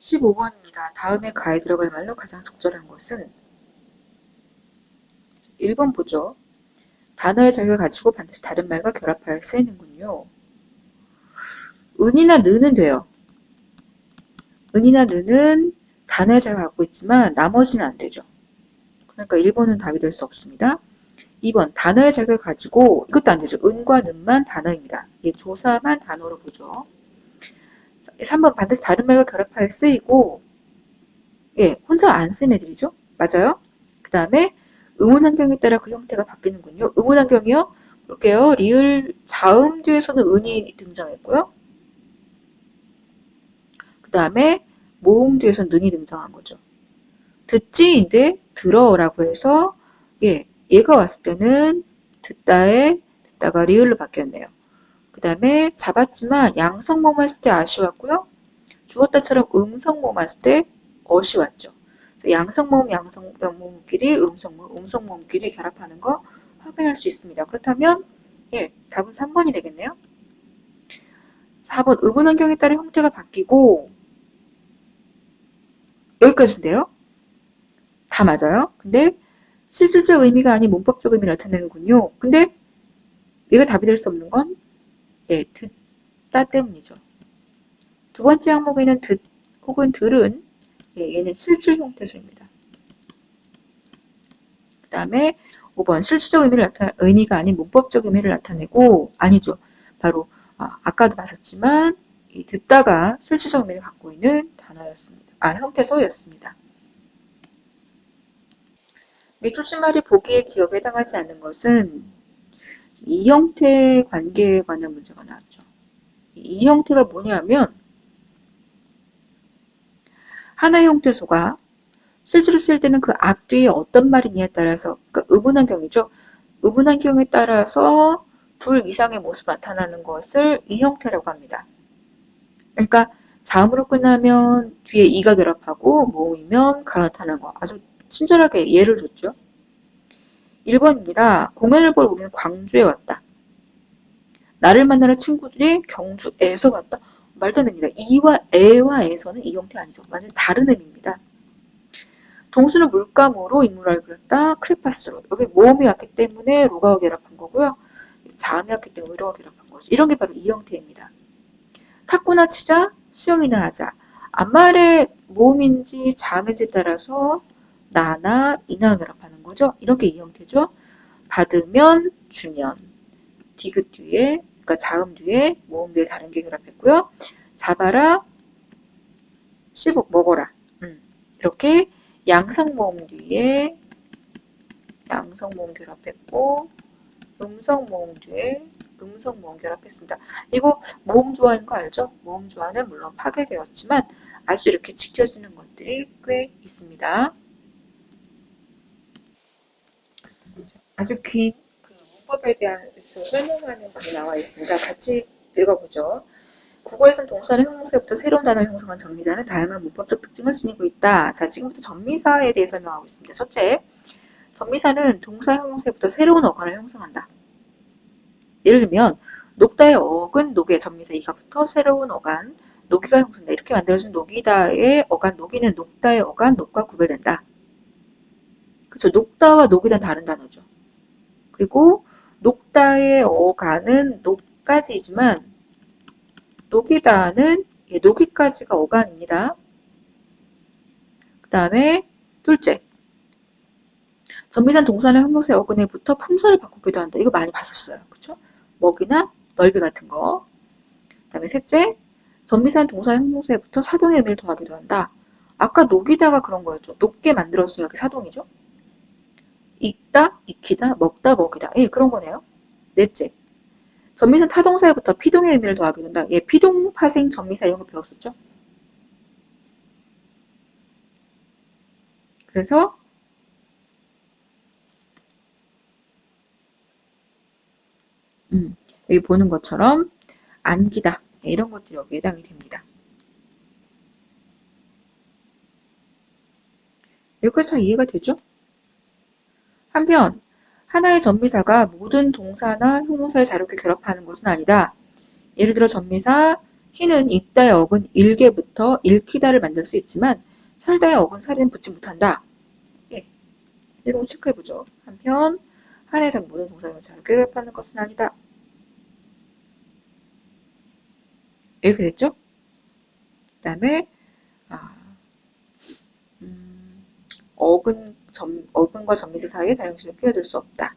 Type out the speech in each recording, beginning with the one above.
15번입니다. 다음에 가에 들어갈 말로 가장 적절한 것은 1번 보죠. 단어의 자격을 가지고 반드시 다른 말과 결합하여 쓰이는군요. 은이나 느는 돼요. 은이나 느는 단어의 자격을 갖고 있지만 나머지는 안 되죠. 그러니까 1번은 답이 될 수 없습니다. 2번 단어의 자격을 가지고 이것도 안 되죠. 은과 는만 단어입니다. 예, 조사만 단어로 보죠. 3번 반드시 다른 말과 결합하여 쓰이고 예, 혼자 안 쓰는 애들이죠. 맞아요? 그 다음에 의문 환경에 따라 그 형태가 바뀌는군요. 의문 환경이요. 볼게요. 리을 자음 뒤에서는 은이 등장했고요. 그 다음에 모음 뒤에서는 는이 등장한 거죠. 듣지인데 들어라고 해서 예, 얘가 왔을 때는 듣다에 듣다가 리을로 바뀌었네요. 그 다음에 잡았지만 양성모음 했을 때 아쉬웠고요. 주었다처럼 음성모음 했을 때 어시 왔죠. 양성모음, 양성모음끼리 음성모음, 음성모음끼리 결합하는 거 확인할 수 있습니다. 그렇다면 예, 답은 3번이 되겠네요. 4번 의문 환경에 따라 형태가 바뀌고 여기까지인데요. 다 맞아요. 근데 실질적 의미가 아닌 문법적 의미를 나타내는군요. 근데 얘가 답이 될 수 없는 건 예, 듣다 때문이죠. 두 번째 항목에는 듣 혹은 들은 예, 얘는 실질 형태소입니다. 그 다음에 5번 실질적 의미를 나타 의미가 아닌 문법적 의미를 나타내고 아니죠. 바로 아, 아까도 봤었지만 이 듣다가 실질적 의미를 갖고 있는 단어였습니다. 아 형태소였습니다. 미출신말이 보기에 기억에 해당하지 않는 것은 이 형태의 관계에 관한 문제가 나왔죠. 이 형태가 뭐냐면 하나의 형태소가 실제로 쓸 때는 그 앞뒤에 어떤 말이냐에 따라서 그러니까 의문환경이죠. 의문환경에 따라서 둘 이상의 모습이 나타나는 것을 이 형태라고 합니다. 그러니까 자음으로 끝나면 뒤에 이가 결합하고 모이면 갈아타는 거 아주 친절하게 예를 줬죠. 1번입니다. 공연을 보러 우리는 광주에 왔다. 나를 만나러 친구들이 경주에서 왔다. 말도 안 됩니다. 이와 에와 에서는 이 형태 아니죠. 완전 다른 의미입니다. 동수는 물감으로 인물을 그렸다. 크레파스로. 여기 모음이 왔기 때문에 로가 결합한 거고요. 자음이 왔기 때문에 의로가 결합한 거죠. 이런 게 바로 이 형태입니다. 탁구나 치자, 수영이나 하자. 앞말의 모음인지 자음인지 따라서 나나 이나 결합하는 거죠. 이런 게이 형태죠. 받으면 주면 디귿 뒤에 그러니까 자음 뒤에 모음 뒤에 다른 게 결합했고요. 잡아라 15 먹어라 음, 이렇게 양성 모음 뒤에 양성 모음 결합했고 음성 모음 뒤에 음성 모음 결합했습니다. 이거 모음 조화인 거 알죠? 모음 조화는 물론 파괴되었지만 아주 이렇게 지켜지는 것들이 꽤 있습니다. 아주 긴 그 문법에 대해서 설명하는 글이 나와 있습니다. 같이 읽어보죠. 국어에서는 동사는 형용사부터 새로운 단어를 형성한 전미사는 다양한 문법적 특징을 지니고 있다. 자, 지금부터 전미사에 대해 설명하고 있습니다. 첫째, 전미사는 동사 형용사부터 새로운 어간을 형성한다. 예를 들면 녹다의 어근 녹의 전미사 이가부터 새로운 어간 녹이가 형성된다. 이렇게 만들어진 녹이다의 어간 녹이는 녹다의 어간 녹과 구별된다. 그렇죠. 녹다와 녹이다는 다른 단어죠. 그리고 녹다의 어간은 녹까지이지만 녹이다는 예, 녹이까지가 어간입니다. 그 다음에 둘째 전미산 동사는 형용사 어근에부터 품사를 바꾸기도 한다. 이거 많이 봤었어요. 그쵸? 먹이나 넓이 같은 거. 그 다음에 셋째 전미산 동사 형용사에부터 사동의 의미를 더하기도 한다. 아까 녹이다가 그런 거였죠. 녹게 만들었으니까 사동이죠. 익다, 익히다, 먹다, 먹이다. 예, 그런 거네요. 넷째. 전미사 타동사에부터 피동의 의미를 더하게 된다. 예, 피동, 파생, 전미사 이런 거 배웠었죠. 그래서 음, 여기 보는 것처럼 안기다 예, 이런 것들이 여기에 해당이 됩니다. 여기까지 다 이해가 되죠? 한편 하나의 전미사가 모든 동사나 형용사의 자료를 결합하는 것은 아니다. 예를 들어 전미사 희는 읽다의 어근 일개부터 읽히다를 만들 수 있지만 살다의 어근 살에는 붙지 못한다. 예. 이런 거 체크해보죠. 한편 한해상 모든 동사는 자기를 파는 것은 아니다. 이렇게 됐죠? 그 다음에 아, 음, 어근 점, 어근과 전미사 사이에 것을 끼어들 수 없다.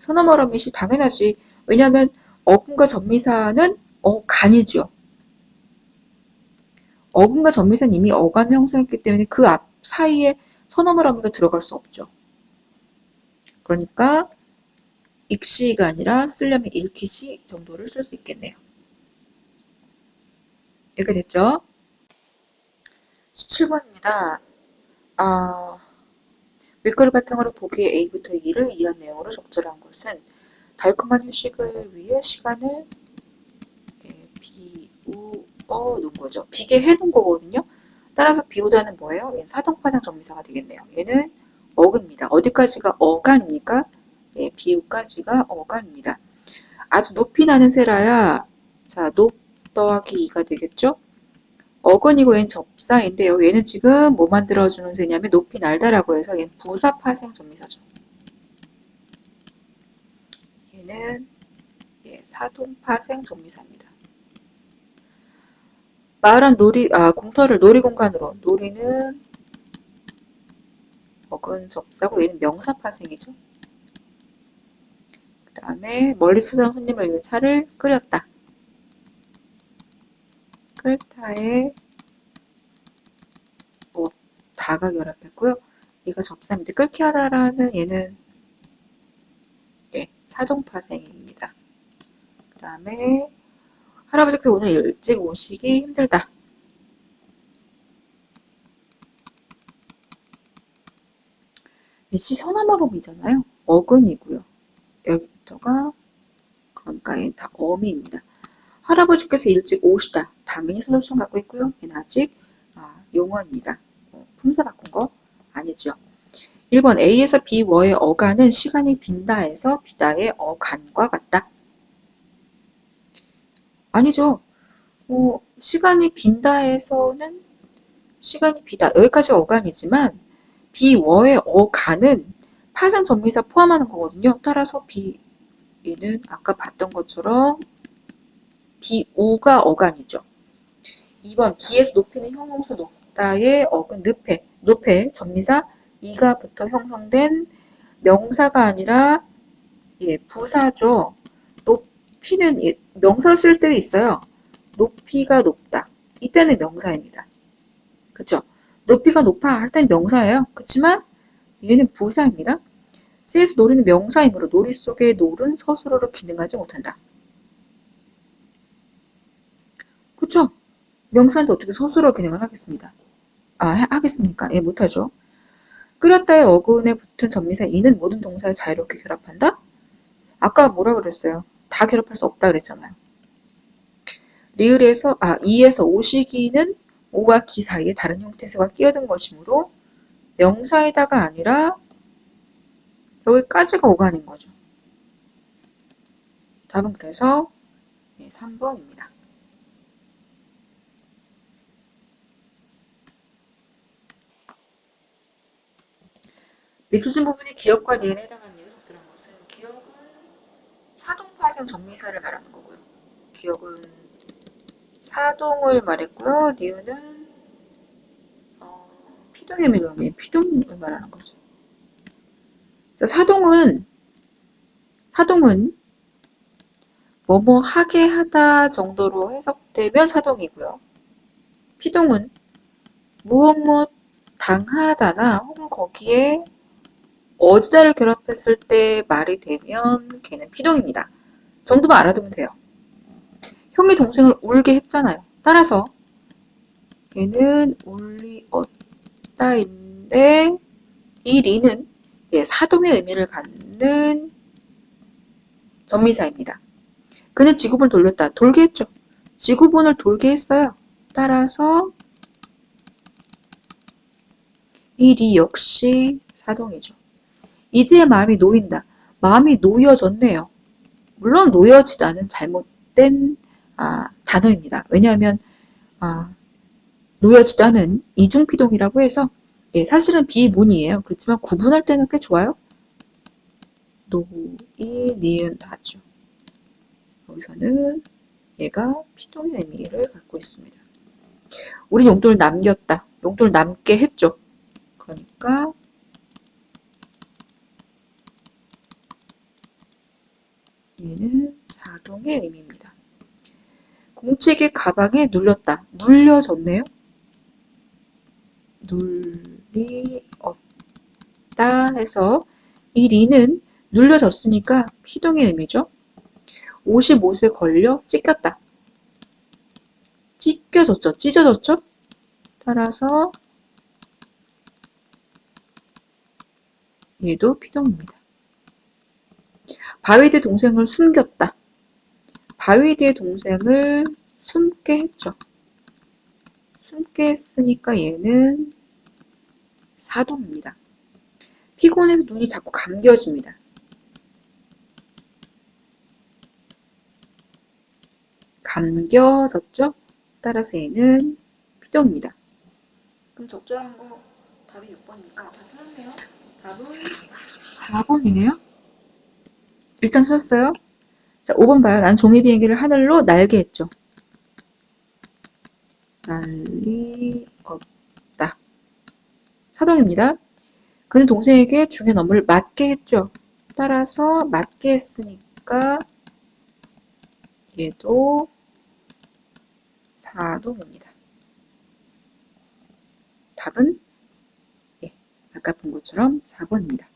선어머러 밑이 당연하지. 왜냐하면 어근과 전미사는 어 간이죠. 어근과 전미사는 이미 어간을 형성했기 때문에 그 앞 사이에 선어머러미가 들어갈 수 없죠. 그러니까 익시가 아니라 쓰려면 읽히시 정도를 쓸 수 있겠네요. 이렇게 됐죠? 17번입니다. 아, 밑글 바탕으로 보기에 A부터 E를 이한 내용으로 적절한 것은 달콤한 휴식을 위해 시간을 예, 비우어 놓은 거죠. 비게 해 놓은 거거든요. 따라서 비우다는 뭐예요? 얘는 사동파당 정미사가 되겠네요. 얘는 어근입니다. 어디까지가 어간입니까? 예, 비우까지가 어간입니다. 아주 높이 나는 세라야. 자, 높 더하기 2가 되겠죠? 어근이고 얘는 접사인데요. 얘는 지금 뭐 만들어주는 세냐면 높이 날다라고 해서 얘는 부사파생 전미사죠. 얘는 예, 사동파생 전미사입니다. 마을한 놀이, 아, 공터를 놀이공간으로. 놀이는 어근 접사고 얘는 명사파생이죠. 그 다음에 멀리 찾아온 손님을 위해 차를 끓였다. 끌타에 뭐 다가 결합했고요. 얘가 접사입니다. 끓게 하다라는 얘는 예, 사동파생입니다. 그 다음에 할아버지께 오늘 일찍 오시기 힘들다. 시 선화마음이잖아요. 어근이고요. 여기부터가 그러니까 다 어미입니다. 할아버지께서 일찍 오시다. 당연히 선호성 갖고 있고요. 얘는 아직 아, 용어입니다. 어, 품사 바꾼 거 아니죠. 1번 A에서 B 워의 어간은 시간이 빈다에서 비다의 어간과 같다. 아니죠. 어, 시간이 빈다에서는 시간이 비다. 여기까지 어간이지만 비워의 어간은 파생 전미사 포함하는 거거든요. 따라서 비는 아까 봤던 것처럼 비우가 어간이죠. 2번 기에서 높이는 형용사 높다의 어근 늪에 높에 전미사 이가 부터 형성된 명사가 아니라 예, 부사죠. 높이는 예, 명사를 쓸때 있어요. 높이가 높다. 이때는 명사입니다. 그쵸? 높이가 높아 할 때는 명사예요. 그렇지만 얘는 부사입니다. 세에서 노리는 명사이므로 놀이 속의 놀은 서술어로 기능하지 못한다. 그쵸? 명사인데 어떻게 서술어 기능을 하겠습니다. 아, 하겠습니까? 예, 못하죠. 끓였다의 어근에 붙은 전미사 이는 모든 동사를 자유롭게 결합한다? 아까 뭐라 그랬어요? 다 결합할 수 없다 그랬잖아요. 리을에서, 아, 이에서 오시기는 오와 기 사이에 다른 형태소가 끼어든 것이므로 명사에다가 아니라 여기까지가 오가 아닌 거죠. 답은 그래서 3번입니다. 밑줄진 부분이 기억과 니은에 해당하는 예를 적절한 것은 기억은 사동파생 전미사를 말하는 거고요. 기억은 사동을 말했고요. 니은은 어, 피동의 의미로 피동을 말하는 거죠. 자, 사동은 사동은 뭐뭐 하게 하다 정도로 해석되면 사동이고요. 피동은 무엇 무엇 당하다나 혹은 거기에 어지다를 결합했을 때 말이 되면 걔는 피동입니다. 정도만 알아두면 돼요. 형이 동생을 울게 했잖아요. 따라서 얘는 울리 얻다인데 이 리는 예, 사동의 의미를 갖는 전미사입니다. 그는 지구본을 돌렸다. 돌게 했죠. 지구본을 돌게 했어요. 따라서 이 리 역시 사동이죠. 이제 마음이 놓인다. 마음이 놓여졌네요. 물론 놓여지다는 잘못된 아, 단어입니다. 왜냐하면 아, 놓여지도 않은 이중피동이라고 해서 예, 사실은 비문이에요. 그렇지만 구분할 때는 꽤 좋아요. 노이 니은 다죠. 여기서는 얘가 피동의 의미를 갖고 있습니다. 우리 용도를 남겼다. 용도를 남게 했죠. 그러니까 얘는 사동의 의미입니다. 공책의 가방에 눌렸다. 눌려졌네요. 눌리 없다 해서 이 리는 눌려졌으니까 피동의 의미죠. 55세 걸려 찢겼다. 찢겨졌죠. 찢어졌죠. 따라서 얘도 피동입니다. 바위대 동생을 숨겼다. 바위대 동생을 숨게 했죠. 숨게 했으니까 얘는 사동입니다. 피곤해서 눈이 자꾸 감겨집니다. 감겨졌죠? 따라서 얘는 피동입니다. 그럼 적절한 거 답이 몇 번입니까? 다 틀렸네요. 답은 4번이네요. 일단 썼어요. 자, 5번 봐요. 난 종이 비행기를 하늘로 날게 했죠. 날리 없다. 사동입니다. 그는 동생에게 중요한 업무를 맡게 했죠. 따라서 맡게 했으니까 얘도 사동입니다. 답은 예, 아까 본 것처럼 4번입니다.